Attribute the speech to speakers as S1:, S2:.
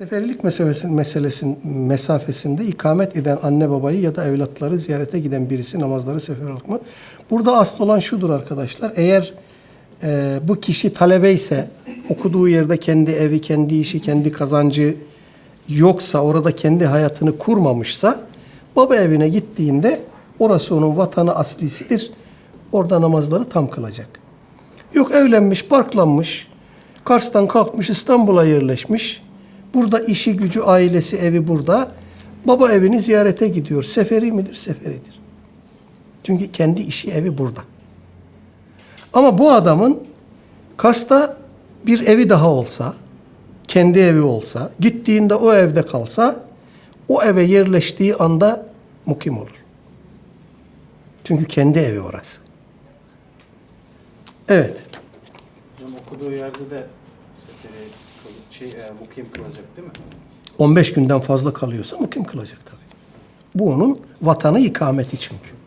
S1: Seferilik meselesi, meselesin mesafesinde ikamet eden anne babayı ya da evlatları ziyarete giden birisi namazları seferlik mı? Burada asıl olan şudur arkadaşlar. Eğer e, bu kişi talebe ise okuduğu yerde kendi evi, kendi işi, kendi kazancı yoksa orada kendi hayatını kurmamışsa baba evine gittiğinde orası onun vatanı aslisidir. Orada namazları tam kılacak. Yok evlenmiş, barklanmış, Kars'tan kalkmış İstanbul'a yerleşmiş. Burada işi gücü, ailesi, evi burada. Baba evini ziyarete gidiyor. Seferi midir? Seferidir. Çünkü kendi işi evi burada. Ama bu adamın Kars'ta bir evi daha olsa, kendi evi olsa, gittiğinde o evde kalsa, o eve yerleştiği anda mukim olur. Çünkü kendi evi orası. Evet.
S2: Hocam okuduğu yerde de şey, e, mukim kılacak değil mi?
S1: 15 günden fazla kalıyorsa mukim kılacak tabii. Bu onun vatanı ikameti çünkü.